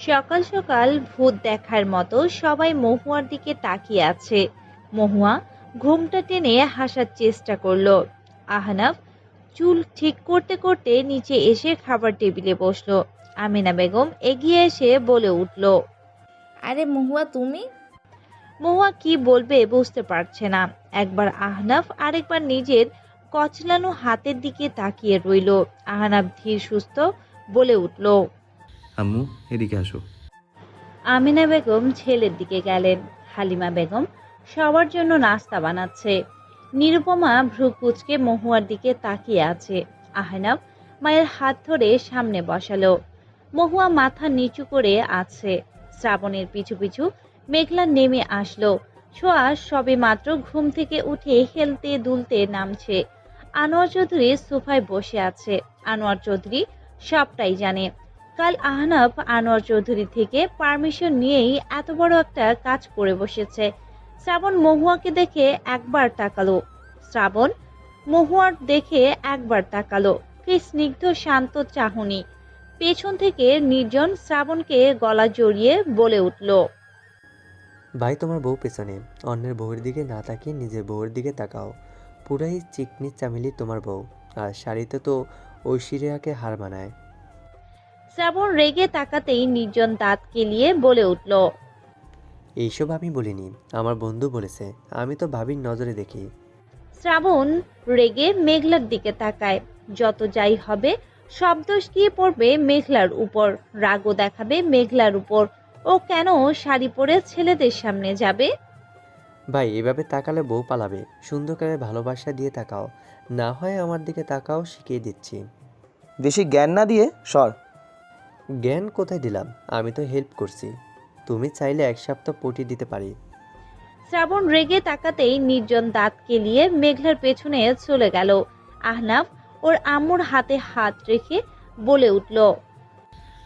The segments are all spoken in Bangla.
সকাল সকাল ভূত দেখার মতো সবাই মহুয়ার দিকে তাকিয়ে আছে। মহুয়া ঘুমটা টেনে হাসার চেষ্টা করল। আহনাফ চুল ঠিক করতে করতে নিচে এসে খাবার টেবিলে বসল। আমিনা বেগম এগিয়ে এসে বলে উঠল আরে মহুয়া তুমি? মহুয়া কি বলবে বুঝতে পারছে না। একবার আহনাফ আরেকবার নিজের কচলানো হাতের দিকে তাকিয়ে রইল। আহনাফ ধীর সুস্থ বলে উঠল আম্মু, এদিকে আসো। আমিনা বেগম ছেলের দিকে গেলেন। হালিমা বেগম সবার জন্য নাস্তা বানাচ্ছে। নিরুপমা ভ্রু কুচকে মহুয়ার দিকে তাকিয়ে আছে। আহনাফ মায়ের হাত ধরে সামনে বসালো। মহুয়া মাথা নিচু করে আছে। শ্রাবণের পিছু পিছু মেঘলা নেমে আসলো। ছোঁয়া সবে মাত্র ঘুম থেকে উঠে হেলতে দুলতে নামছে। আনোয়ার চৌধুরী সোফায় বসে আছে। আনোয়ার চৌধুরী সবটাই জানে। কাল আহনাফ আনোয়ার চৌধুরী থেকে পারমিশন নিয়েই এত বড় একটা কাজ করে বসেছে। শ্রাবণ মহুয়াকে দেখে একবার তাকালো। শ্রাবণ মহুয়ার দেখে একবার তাকালো। কি স্নিগ্ধ, শান্ত, চাহনি। পেছন থেকে নির্জন শ্রাবণকে গলা জড়িয়ে বলে উঠল, ভাই, তোমার বউ পেছনে। অন্যের বউয়ের দিকে না তাকিয়ে নিজের বউয়ের দিকে তাকাও। পুরাই চিকনি চামেলি তোমার বউ। আর শাড়িতে তো ঐশ্বরিয়াকে হার মানায়। শ্রাবণ রেগে তাকাতেই নির্জন দাঁত কেলিয়ে বলে উঠল এইসব আমি বলিনি আমার বন্ধু বলেছে আমি তো ভাবির নজরে দেখি। শ্রাবণ রেগে মেঘলার দিকে তাকায় যত যাই হবে সব দোষ গিয়ে পড়বে মেঘলার উপর রাগও দেখাবে মেঘলার উপর ও কেন শাড়ি পরে ছেলেদের সামনে যাবে? ভাই এভাবে তাকালে বউ পালাবে সুন্দর করে ভালোবাসা দিয়ে তাকাও না হয় আমার দিকে তাকাও শিখিয়ে দিচ্ছি। বেশি জ্ঞান না দিয়ে সর। জ্ঞান কোথায় দিলাম? আমি তো হেল্প করছি। তুমি চাইলে এক সপ্তাহ পটি দিতে পারি। শ্রাবণ রেগে তাকাতেই নির্জন দাঁত কেলিয়ে মেঘলার পেছনে চলে গেল। আহনাফ ওর আম্মুর হাতে হাত রেখে বলে উঠল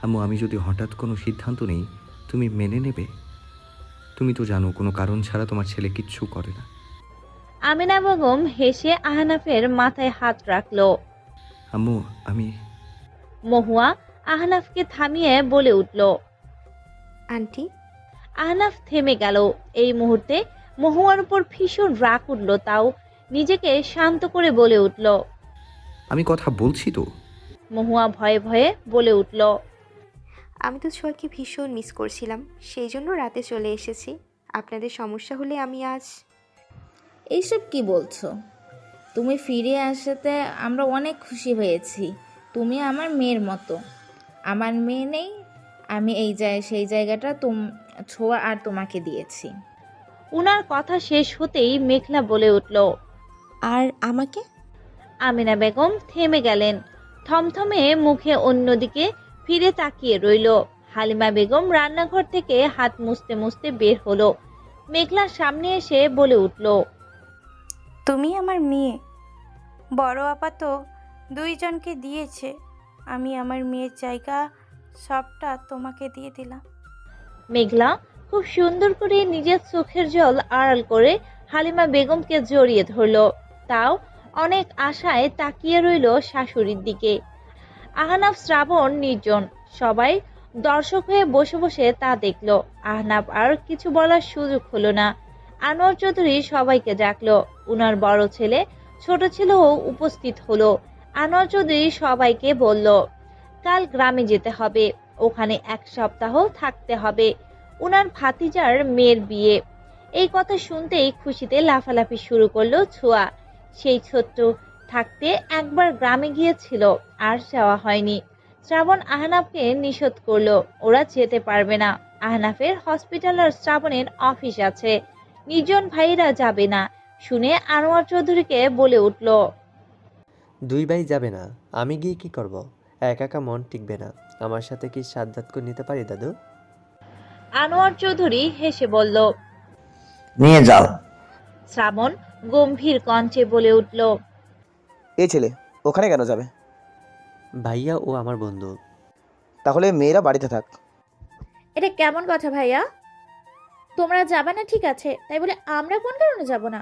আম্মু আমি যদি হঠাৎ কোনো সিদ্ধান্ত নেই তুমি মেনে নেবে? তুমি তো জানো কোনো কারণ ছাড়া তোমার ছেলে কিচ্ছু করে না। আমিনা বেগম হেসে আহনাফের মাথায় হাত রাখল আম্মু আমি মহুয়া আহনাফকে থামিয়ে বলে উঠল আন্টি? আহনাফ থেমে গেল। এই মুহূর্তে মহুয়ার উপর ভীষণ রাগ উঠল তাও নিজেকে শান্ত করে বলে উঠল আমি কথা বলছি তো। মহুয়া ভয়ে ভয়ে বলে উঠল আমি তো ছোঁয়াকে ভীষণ মিস করছিলাম সেই জন্য রাতে চলে এসেছি। আপনাদের সমস্যা হলে আমি আজ এইসব কি বলছো? তুমি ফিরে আসাতে আমরা অনেক খুশি হয়েছি। তুমি আমার মেয়ের মতো। আমার মেয়ে নেই আমি এই জায় সেই জায়গাটা তুম ছোঁয়া আর তোমাকে দিয়েছি। উনার কথা শেষ হতেই মেঘলা বলে উঠল আর আমাকে? আমিনা বেগম থেমে গেলেন থমথমে মুখে অন্যদিকে ফিরে তাকিয়ে রইল। হালিমা বেগম রান্নাঘর থেকে হাত মুছতে মুছতে বের হলো। মেঘলার সামনে এসে বলে উঠল তুমি আমার মেয়ে বড় আপা তো দুইজনকে দিয়েছে। আমি আমার মেয়ের জায়গা সবটা তোমাকে দিয়ে দিলাম। মেঘলা খুব সুন্দর করে নিজের চোখের জল আড়াল করে হালিমা বেগমকে জড়িয়ে ধরলো। তাও অনেক আশায় তাকিয়ে রইল শাশুড়ির দিকে। আহনাফ শ্রাবণ নির্জন, সবাই দর্শক হয়ে বসে বসে তা দেখল। আহনাফ আর কিছু বলার সুযোগ হলো না। আনোয়ার চৌধুরী সবাইকে ডাকলো। উনার বড় ছেলে, ছোট ছেলেও উপস্থিত হলো। আনোয়ার চৌধুরী সবাইকে বলল, কাল গ্রামে যেতে হবে, ওখানে এক সপ্তাহ থাকতে হবে। উনার ভাতিজার মেয়ের বিয়ে। এই কথা শুনতেই খুশিতে লাফালাফি শুরু করল ছোঁয়া। সেই ছোট্ট থাকতে একবার গ্রামে গিয়েছিল, আর যাওয়া হয়নি। শ্রাবণ আহনাফকে নিষেধ করল, ওরা যেতে পারবে না। আহনাফের হসপিটাল আর শ্রাবণের অফিস আছে। নির্জন ভাইরা যাবে না। শুনে আনোয়ার চৌধুরীকে বলে উঠল দুই ভাই যাবে না। আমি গিয়ে কি করব? একা একা মন টিকবে না। আমার সাথে কি সাদ্দাত করে নিতে পারি দাদু? আনোয়ার চৌধুরী হেসে বলল নিয়ে যাও। শ্রাবণ গম্ভীর কণ্ঠে বলে উঠল এই ছেলে ওখানে কেন যাবে? ভাইয়া ও আমার বন্ধু। তাহলে মেয়েরা বাড়িতে থাক। এটা কেমন কথা ভাইয়া? তোমরা যাবে না ঠিক আছে তাই বলে আমরা কোন কারণে যাব না?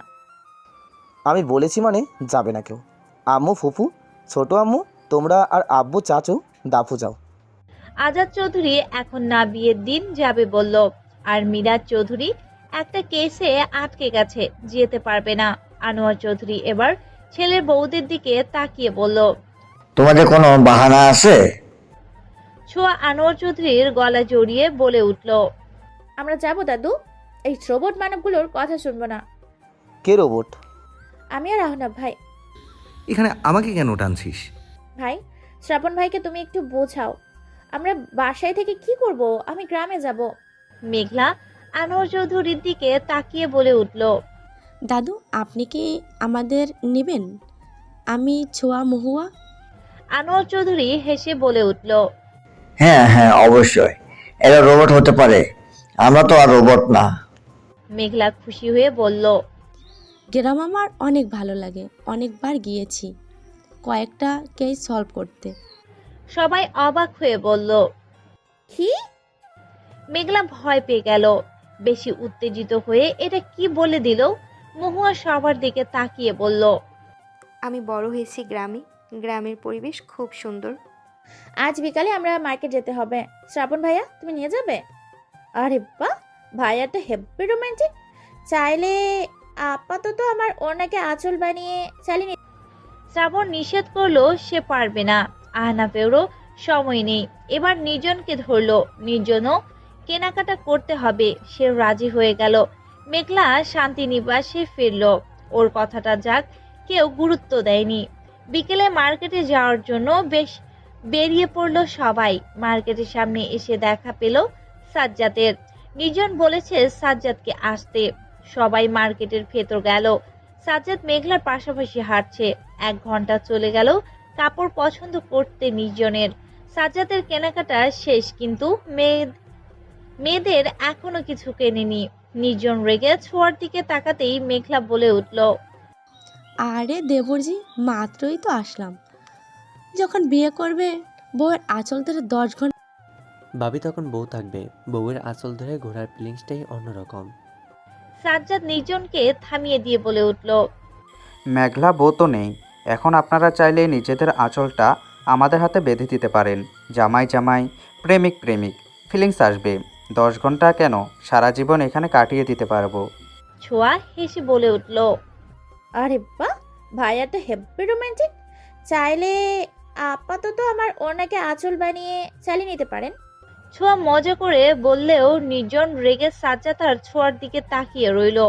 আমি বলেছি মানে যাবে না কেউ। আম্মু ফুফু ছোট আম্মু তোমরা আর আব্বু চাচু দাফু যাও। আজাদ চৌধুরী এখন না বিয়ের দিন যাবে বলল আর মিরাজ চৌধুরী একটা কেসে আটকে গেছে যেতে পারবে না। আনোয়ার চৌধুরী এবার ছেলের বউদের দিকে তাকিয়ে বলল তোমাদের কোনো বাহানা আছে? ছোঁয়া আনোয়ার চৌধুরীর গলা জড়িয়ে বলে উঠল আমরা যাব দাদু এই রোবট মানবগুলোর কথা শুনব না। কে রোবট? আমি আর আহনাব ভাই। এখানে আমাকে কেন টানছিস? ভাই শ্রাবণ ভাইকে তুমি একটু বোঝাও। আমরা বাসায় থেকে কি করব? আমি গ্রামে যাব। মেঘলা আনোয়ার চৌধুরীর দিকে তাকিয়ে বলে উঠল দাদু আপনি কি আমাদের নেবেন? আমি ছোঁয়া মহুয়া? আনোয়ার চৌধুরী হেসে বলে উঠল হ্যাঁ হ্যাঁ অবশ্যই। এরা রোবট হতে পারে। আমরা তো আর রোবট না। মেঘলা খুশি হয়ে বলল গ্রাম আমার অনেক ভালো লাগে। অনেকবার গিয়েছি। কয়েকটা কেস সলভ করতে। সবাই অবাক হয়ে বলল কি? মেঘলা ভয় পেয়ে গেল। বেশি উত্তেজিত হয়ে এটা কি বলে দিল? মহুয়া সবার দিকে তাকিয়ে বলল আমি বড় হয়েছি গ্রামে। গ্রামের পরিবেশ খুব সুন্দর। আজ বিকালে আমরা মার্কেট যেতে হবে। শ্রাবণ ভাইয়া তুমি নিয়ে যাবে? আরে বাহ! ভাইয়া তো হেব্বি রোমান্টিক চাইলে আপাতত আমার ওনাকে আঁচল বানিয়ে চালিয়ে শ্রাবণ নিষেধ করল সে পারবে না। আহনাফেরও সময় নেই। এবার নির্জনকে ধরলো। নির্জনও কেনাকাটা করতে হবে। সে রাজি হয়ে গেল। মেঘলা শান্তিনিবাসে ফিরল। ওর কথাটা যাক, কেউ গুরুত্ব দেয়নি। বিকেলে মার্কেটে যাওয়ার জন্য বেশ বেরিয়ে পড়ল সবাই। মার্কেটের সামনে এসে দেখা পেল সাজ্জাদের। নির্জন বলেছে সাজ্জাদকে আসতে। সবাই মার্কেটের ভেতর গেল। সাজ্জাদ মেঘলার পাশাপাশি হাঁটছে। এক ঘণ্টা চলে গেল কাপড় পছন্দ করতে নির্জনের। সাজ্জাদের কেনাকাটা শেষ কিন্তু মেয়ে মেয়েদের এখনও কিছু কেনেনি। নির্জন রেগে ছোঁয়ার দিকে তাকাতেই মেঘলা বলে উঠল আরে দেবরজি মাত্রই তো আসলাম। যখন বিয়ে করবে বউয়ের আঁচল ধরে দশ ঘণ্টা ভাবি তখন বউ থাকবে। বউয়ের আঁচল ধরে ঘোরার ফিলিংসটাই অন্যরকম। সাজ্জাদ নির্জনকে থামিয়ে দিয়ে বলে উঠল মেঘলা বউ তো নেই। এখন আপনারা চাইলে নিজেদের আঁচলটা আমাদের হাতে বেঁধে দিতে পারেন। জামাই জামাই প্রেমিক প্রেমিক ফিলিংস আসবে। দশ ঘণ্টা কেন? সারা জীবন এখানে কাটিয়ে দিতে পারব। ছোঁয়া হেসে বলে উঠল আরে বাহ! ভাইয়া তো হেব্বি রোমান্টিক চাইলে আপাতত আমার ওনাকে আঁচল বানিয়ে চালিয়ে নিতে পারেন। ছোঁয়া মজা করে বললেও নির্জন রেগে সাজ্জাদ আর ছোঁয়ার দিকে তাকিয়ে রইল।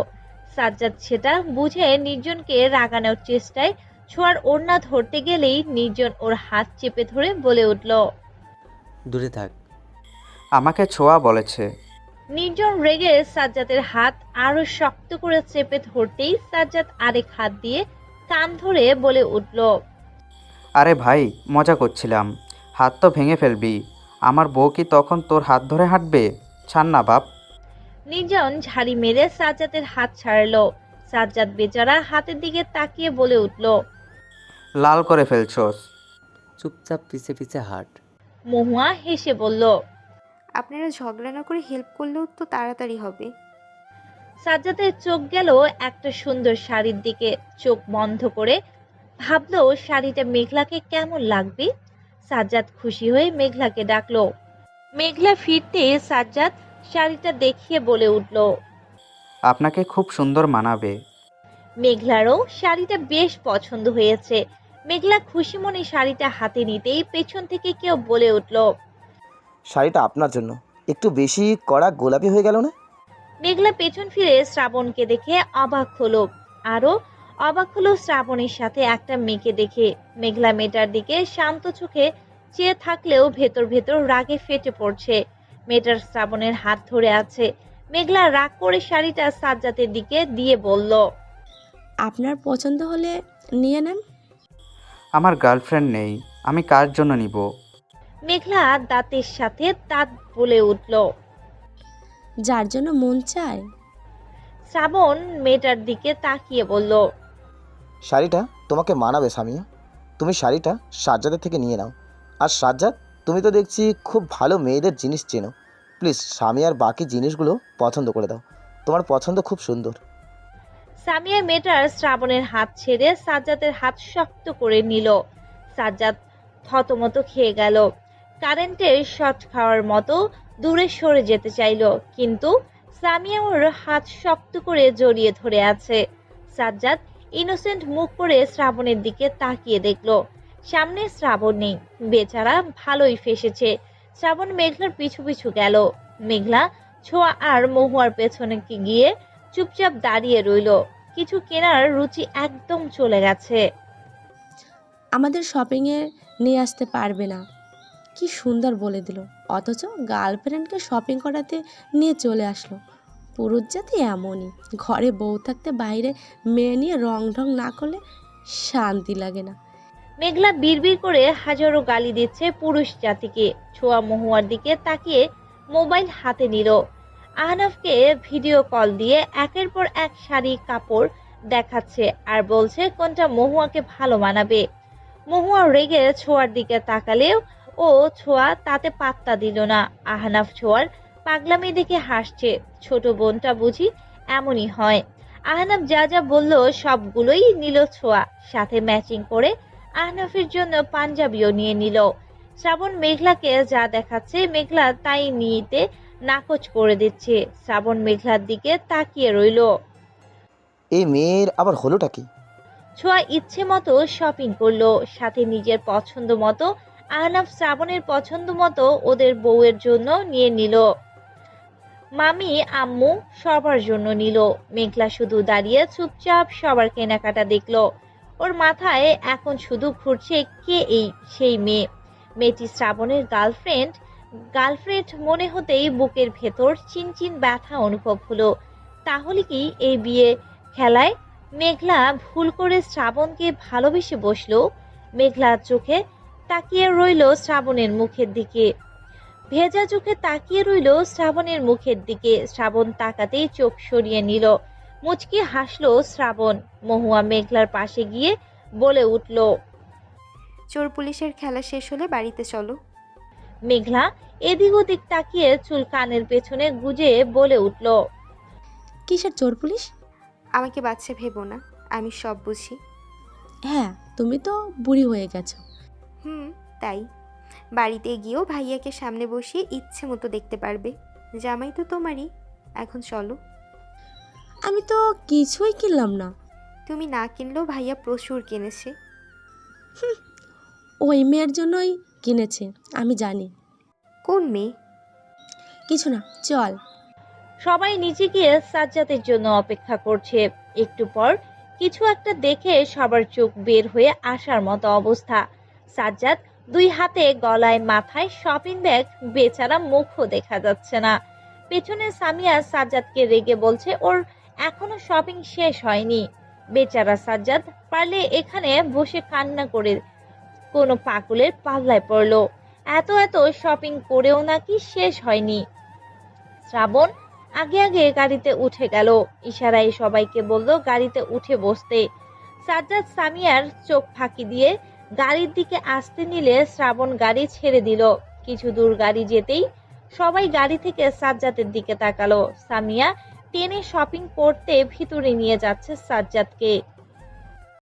সাজ্জাদ সেটা বুঝে নির্জনকে রাগানোর চেষ্টায় ছোঁয়ার ওড়না ধরতে গেলেই নির্জন ওর হাত চেপে ধরে বলে উঠল দূরে থাক। আমাকে ছোঁয়া বলেছে। নির্জন রেগে সাজ্জাদের হাত আরও শক্ত করে চেপে ধরতেই সাজ্জাদ আরেক হাত দিয়ে কান ধরে বলে উঠল আরে ভাই মজা করছিলাম। হাত তো ভেঙে ফেলবি। আমার বউ কি তখন তোর হাত ধরে হাঁটবে? ছাড় না বাপ। নির্জন ঝাড়ি মেরে সাজ্জাদের হাত ছাড়লো। সাজ্জাদ বেচারা হাতের দিকে তাকিয়ে বলে উঠল লাল করে ফেলছোস। চুপচাপ পিছে পিছে হাট। মহুয়া হেসে বলল আপনারা ঝগড়া না করে হেল্প করলেও তো তাড়াতাড়ি হবে। সাজ্জাদের চোখ গেল একটা সুন্দর শাড়ির দিকে। চোখ বন্ধ করে ভাবলো শাড়িটা মেঘলাকে কেমন লাগবে? সাজ্জাদ খুশি হয়ে মেঘলাকে ডাকলো। মেঘলা ফিরতে সাজ্জাদ শাড়িটা দেখিয়ে বলে উঠল। আপনাকে খুব সুন্দর মানাবে। মেঘলারও শাড়িটা বেশ পছন্দ হয়েছে। মেঘলা খুশি মনে শাড়িটা হাতে নিতেই পেছন থেকে কেউ বলে উঠল শাড়িটা আপনার জন্য। একটু বেশি কড়া গোলাপি হয়ে গেল না? মেঘলা পেছন ফিরে শ্রাবণকে দেখে অবাক হলো। আরও অবাক হলো শ্রাবণের সাথে একটা মেয়েকে দেখে। মেঘলা মেয়েটার দিকে শান্ত চোখে চেয়ে থাকলেও ভেতর ভেতর রাগে ফেটে পড়ছে। মেয়েটার শ্রাবণের হাত ধরে আছে। মেঘলা রাগ করে শাড়িটা সাজ্জাতের দিকে দিয়ে বলল আপনার পছন্দ হলে নিয়ে নেন। আমার গার্লফ্রেন্ড নেই আমি কার জন্য নিব? মেঘলা দাঁতের সাথে দাঁত বলে উঠল যার জন্য মন চায়? শ্রাবণ মেয়েটার দিকে তাকিয়ে বলল শাড়িটা তোমাকে মানাবে সামিয়া তুমি শাড়িটা সাজ্জাদের থেকে নিয়ে নাও। আর সাজ্জাদ, তুমি তো দেখছি খুব ভালো মেয়েদের জিনিস চেনো। প্লিজ সামিয়ার বাকি জিনিসগুলো পছন্দ করে দাও। তোমার পছন্দ খুব সুন্দর। সামিয়া মেটার শ্রাবণের হাত ছেড়ে সাজ্জাদের হাত শক্ত করে নিল। সাজ্জাদ থতমত খেয়ে গেল। কারেন্টের শট খাওয়ার মতো দূরে সরে যেতে চাইলো, কিন্তু সামিয়া ওর হাত শক্ত করে জড়িয়ে ধরে আছে। সাজ্জাদ ইনোসেন্ট মুখ করে শ্রাবণের দিকে তাকিয়ে দেখল। সামনে শ্রাবণ নেই। বেচারা ভালোই ফেসেছে। শ্রাবণ মেঘলার পিছু পিছু গেল। মেঘলা, ছোঁয়া আর মহুয়ার পেছনে গিয়ে চুপচাপ দাঁড়িয়ে রইল। কিছু কেনার রুচি একদম চলে গেছে। আমাদের শপিংয়ে নিয়ে আসতে পারবে না। কি সুন্দর বলে দিল। অথচ গার্লফ্রেন্ডকে শপিং করাতে নিয়ে চলে আসলো। পুরুষ জাতি এমনই। ঘরে বউ থাকতে বাইরে মেয়ে নিয়ে রং ঢং না করলে শান্তি লাগে না। মেঘলা বিড়বিড় করে হাজারো গালি দিচ্ছে পুরুষ জাতিকে। ছোঁয়া মহুয়ার দিকে তাকিয়ে মোবাইল হাতে নিল। আহনাফকে ভিডিও কল দিয়ে একের পর এক শাড়ি, কাপড় দেখাচ্ছে আর বলছে কোনটা মহুয়াকে ভালো মানাবে। মহুয়া রেগে ছোঁয়ার দিকে তাকালেও ও ছোঁয়া তাতে পাত্তা দিল না। আহনাফ ছোঁয়ার পাগলামি দেখে হাসছে। ছোট বোনটা বুঝি এমনই হয়। আহনাফ যা যা বলল সবগুলোই নিল ছোঁয়া। সাথে ম্যাচিং করে আহনাফের জন্য পাঞ্জাবিও নিয়ে নিল। শ্রাবণ মেঘলাকে যা দেখাচ্ছে মেঘলা তাই নিতে নাকচ করে দিচ্ছে। শ্রাবণ মেঘলার দিকে তাকিয়ে রইল। এই মেয়ের আবার হলোটা কি? ছোঁয়া ইচ্ছে মতো শপিং করল। সাথে নিজের পছন্দ মতো আহনাফ শ্রাবণের পছন্দ মতো ওদের বউয়ের জন্য নিয়ে নিল। মামি, আম্মু সবার জন্য নিল। মেঘলা শুধু দাঁড়িয়ে চুপচাপ সবার কেনাকাটা দেখল। ওর মাথায় এখন শুধু ঘুরছে কে এই সেই মেয়ে। মেয়েটি শ্রাবণের গার্লফ্রেন্ড। গার্লফ্রেন্ড মনে হতেই বুকের ভেতর চিনচিন ব্যথা অনুভব হলো। তাহলে কি এই বিয়ে খেলায়? মেঘলা ভুল করে শ্রাবণকে ভালোবেসে বসল। মেঘলা চোখে তাকিয়ে রইল শ্রাবণের মুখের দিকে। ভেজা চোখে তাকিয়ে রইল শ্রাবণের মুখের দিকে। শ্রাবণ তাকাতেই চোখ সরিয়ে নিল। মুচকি হাসলো শ্রাবণ। মহুয়া মেঘলার পাশে গিয়ে বলে উঠল চোর পুলিশের খেলা শেষ হলে বাড়িতে চলো। মেঘলা এদিক ওদিক তাকিয়ে চুল কানের পেছনে গুজে বলে উঠল কিসের চোর পুলিশ? আমাকে বাচ্চা ভেবো না আমি সব বুঝি। হ্যাঁ তুমি তো বুড়ি হয়ে গেছো। হুম তাই। বাড়িতে গিয়েও ভাইয়াকে সামনে বসিয়ে ইচ্ছে মতো দেখতে পারবে। জামাই তো তোমারই। এখন চলো। আমি তো কিছুই কিনলাম না। তুমি না কিনলেও ভাইয়া প্রচুর কিনেছে। ওই মেয়ের জন্যই কিনেছে আমি জানি। কোন মেয়ে? কিছু না চল। সবাই নিচে গিয়ে সাজ্জাদের জন্য অপেক্ষা করছে। একটু পর কিছু একটা দেখে সবার চোখ বের হয়ে আসার মতো অবস্থা। সাজ্জাদ দুই হাতে গলায় মাথায় শপিং ব্যাগ বেচারা মুখও দেখা যাচ্ছে না। পেছনে সামিয়া সাজ্জাদকে রেগে বলছে, ওর এখনও শপিং শেষ হয়নি। বেচারা সাজ্জাদ পারলে এখানে বসে কান্না করে কোনো পাগলের পাল্লায় পড়ল। এত এত শপিং করেও নাকি শেষ হয়নি? শ্রাবণ আগে আগে গাড়িতে উঠে গেল। ইশারায় সবাইকে বলল, গাড়িতে উঠে বসতে। সাজ্জাদ সামিয়ার চোখ ফাঁকি দিয়ে গাড়ির দিকে আসতে নিলে শ্রাবণ গাড়ি ছেড়ে দিল। কিছু দূর গাড়ি যেতেই সবাই গাড়ি থেকে সাজ্জাতের দিকে তাকালো। সামিয়া টেনে শপিং করতে ভিতরে নিয়ে যাচ্ছে সাজ্জাদকে।